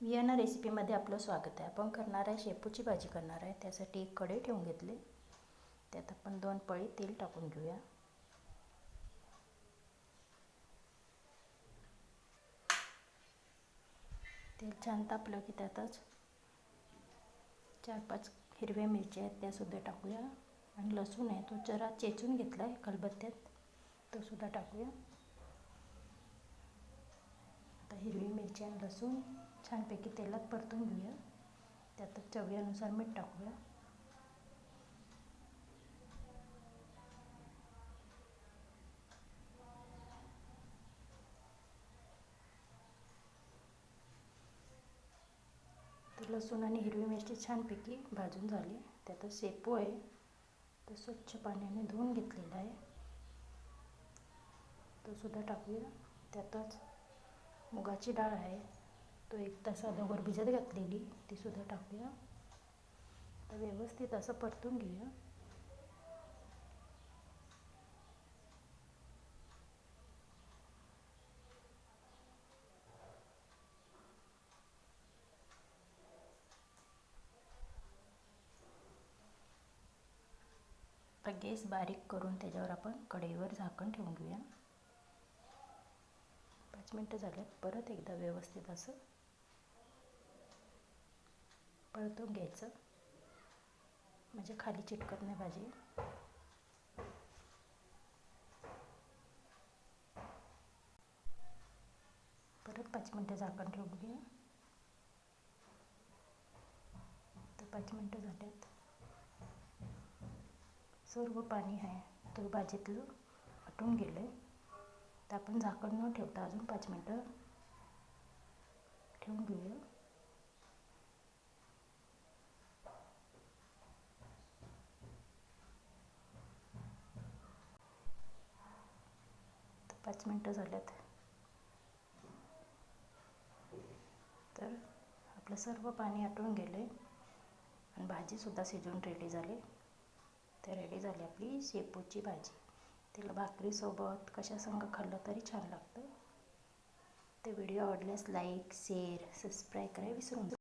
Vienna रेसिपीमध्ये आपलं स्वागत आहे. आपण करणार आहे शेपूची भाजी करणार आहे. त्यासाठी एक कढई ठेवून घेतले. त्यात आपण दोन पळी तेल टाकून घेऊया. तेल छान तापलं की त्यातच चार पाच हिरव्या मिरच्या आहेत त्यासुद्धा टाकूया. आणि लसूण आहे तो जरा चेचून घेतला आहे खलबत्त्यात तोसुद्धा टाकूया. आता हिरवी मिरची आणि लसूण. छानपैकी तेलात परतून घेऊया. त्यातच चवीनुसार मीठ टाकूया. तर लसूण आणि हिरवी मिरची छानपैकी भाजून झाली. त्यातच शेपू आहे. तो स्वच्छ पाण्याने धुवून घेतलेला आहे. तो सुद्धा टाकूया. त्यातच मुगाची डाळ आहे. तो एक तास अगोदर भिजत घातलेली ती सुद्धा टाकूया. आता व्यवस्थित असं परतून घेऊया. गेस गॅस बारीक करून त्याच्यावर आपण कढईवर झाकण ठेवून घेऊया. पाच मिनटं झाल्यात परत एकदा व्यवस्थित असं परतून घ्यायचं. म्हणजे खाली चिटकत नाही भाजी. परत पाच मिनटं झाकण ठेवून घे. तर पाच मिनटं झाल्यात. सर्व पाणी आहे. तो भाजीतलं आटून गेलं आहे तर आपण झाकण न ठेवता अजून पाच मिनटं ठेवून घेऊया. पाच मिनटं झाल्यात. तर आपलं सर्व पाणी आटून गेले आणि भाजीसुद्धा शिजवून रेडी झाली. तर रेडी झाली आपली शेपूची भाजी. तिला भाकरीसोबत कशासंग खाल्लं तरी छान लागतं. ते व्हिडिओ आवडल्यास लाईक शेअर सबस्क्राईब करायला विसरून